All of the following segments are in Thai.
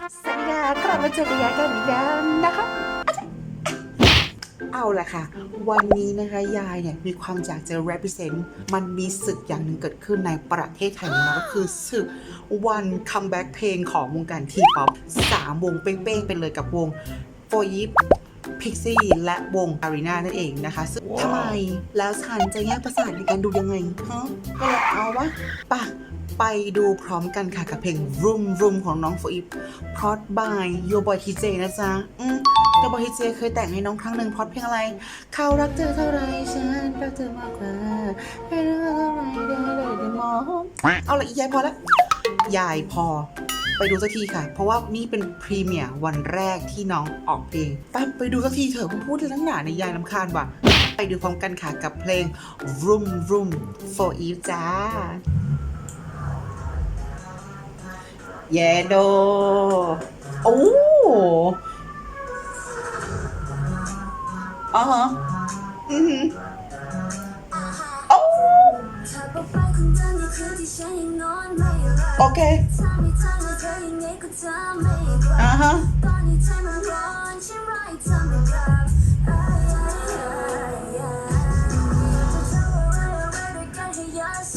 สวัสดีค่ะกลับมาเจอกันอีกแล้วนะคะเอาละค่ะ วันนี้นะคะยายเนี่ยมีความอยากจะ represent มันมีศึกอย่างหนึ่งเกิดขึ้นในประเทศไทยของเราก็คือศึกวันคัมแบ็กเพลงของวงการทีป๊อปสามวงเป้งๆไปเลยกับวงโฟยิปพิกซี่และวงอารีนานั่นเองนะคะซึ่งทำไมแล้วฉันจะแยกประสาทในการดูยังไงฮะก็เลยเอาวะปะ ไปดูพร้อมกันค่ะกับเพลง Room Room ของน้องโฟยิปพรอตบายโยบอยทีเจนะจ๊ะโยบอยทีเจเคยแต่งให้น้องครั้งหนึ่งพรอตเพลงอะไร เขารักเธอเท่าไรฉันรักเธอมากกว่าให้รื่องอะไรได้เลยได้มองเอาละยายพอละยายพอ ไปดูสักทีค่ะ เพราะว่านี่เป็นพรีเมียร์วันแรกที่น้องออกเพลงไปไปดูสักทีเถอะคุณพูดทั้งหนาในยายลำคาญว่ะไปดูพร้อมกันค่ะกับเพลง Room Room for Eve จ้า เยโดโอ้อ๋อฮะอือโอ้โอเคอ่าฮะ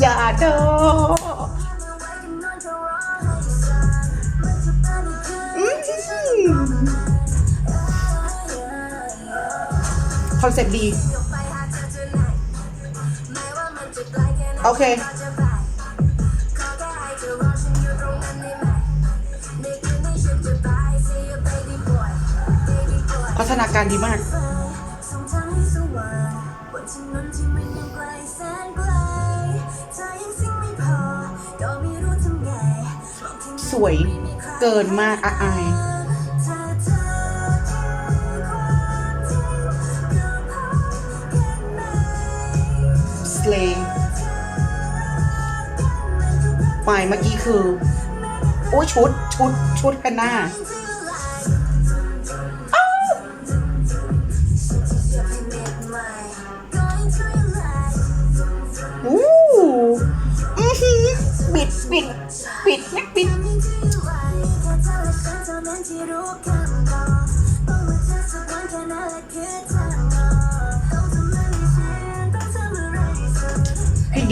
อย่าโด คอนเซ็ปต์ดี โอเค พัฒนาการดีมาก สวยเกินมากอะอาย เลงปลายเมื่อกี้คือ โอ้ยชุดชุดชุดกันหน้าอู้อือหือบิดบิด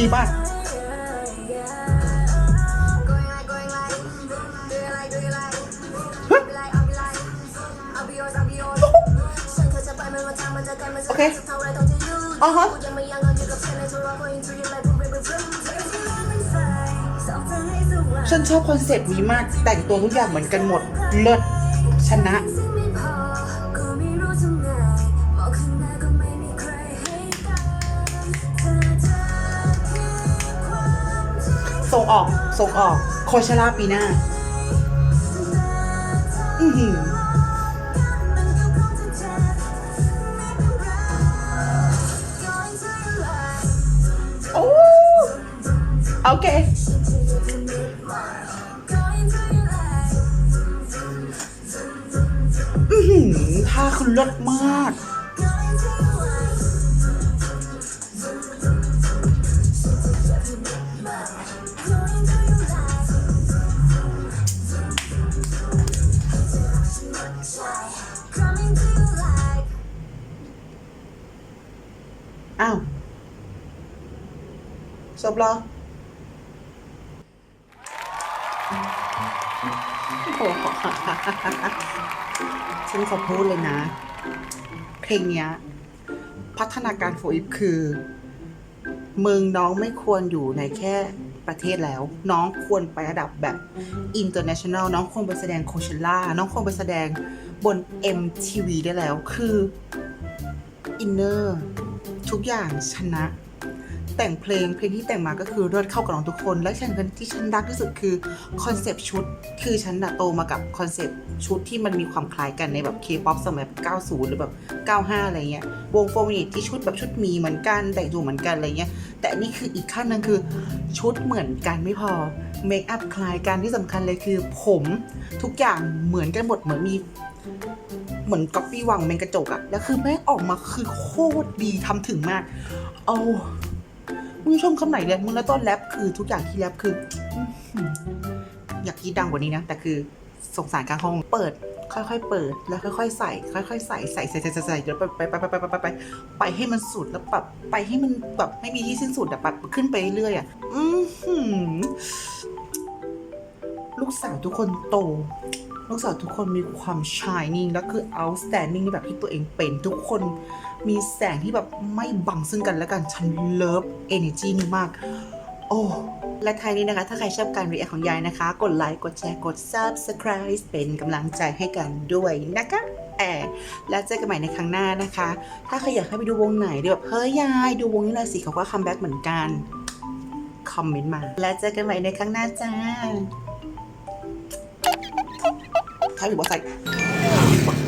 ดีมากโอเคอ๋อฮะฉันชอบคอนเซ็ปต์นี้มาก แต่งตัวทุกอย่างเหมือนกันหมด เลิศชนะ ส่งออกส่งออกโคชล่าปีหน้า อือหือโอ้โอเคอือหือท่าคือเลิศมาก อ้าวจบแล้วโอ้โหฉันขอพูดเลยนะ เพลงเนี้ย พัฒนาการโฟอีฟคือ มึงน้องไม่ควรอยู่ในแค่ประเทศแล้ว น้องควรไประดับแบบ international น้องควรไปแสดงโคเชล่า น้องควรไปแสดงบน MTV ได้แล้ว คือ อินเนอร์ ทุกอย่างชนะ แต่งเพลงเพลงที่แต่งมาก็คือเลิศเข้ากับน้องทุกคน และฉันที่ฉันรักที่สุดคือคอนเซปต์ชุด คือฉันน่ะโตมากับคอนเซปต์ชุดที่มันมีความคล้ายกันในแบบเคป๊อปสมัย 90 หรือแบบ 95 อะไรเงี้ยวงโฟมินิที่ชุดแบบชุดมีเหมือนกันแต่งตัวเหมือนกันอะไรเงี้ยแต่นี่คืออีกขั้นหนึงคือชุดเหมือนกันไม่พอเมคอัพคล้ายกันที่สำคัญเลยคือผมทุกอย่างเหมือนกันหมดเหมือนมี เหมือนก๊อปปี้วางเป็นกระจกอะแล้วคือแม่งออกมาคือโคตรดีทำถึงมาก เอามึงชมคำไหนเลยมึงแล้วต้นแรปคือทุกอย่างที่แรปคืออยากคิดดังกว่านี้นะ แต่คือสงสารกลางห้องเปิด ค่อยๆเปิด แล้วค่อยๆใส่ ค่อยๆใส่ใส่ใส่ใส่ใส่ใส่เดี๋ยวไปไปไปไปไปไปไปไปให้มันสุดแล้วแบบไปให้มันแบบไม่มีที่สิ้นสุดอะแบบขึ้นไปเรื่อยอะอือหือลูกสาวทุกคนโต ลูกสาวทุกคนมีความ shining แล้วคือ outstanding แบบที่ตัวเองเป็นทุกคนมีแสงที่แบบไม่บังซึ่งกันและกันฉันเลิฟ energy นี้มาก โอ้และท้ายนี้นะคะ ถ้าใครชอบการรีแอคของยายนะคะ กดไลค์ กดแชร์ กด subscribe เป็นกำลังใจให้กันด้วยนะคะแอบแล้วเจอกันใหม่ในครั้งหน้านะคะ ถ้าใครอยากให้ไปดูวงไหนดีแบบเฮ้ยยายดูวงนี้หน่อยสิเขาก็คัมแบ็กเหมือนกัน คอมเมนต์มา แล้วเจอกันใหม่ในครั้งหน้าจ้า 还有我め。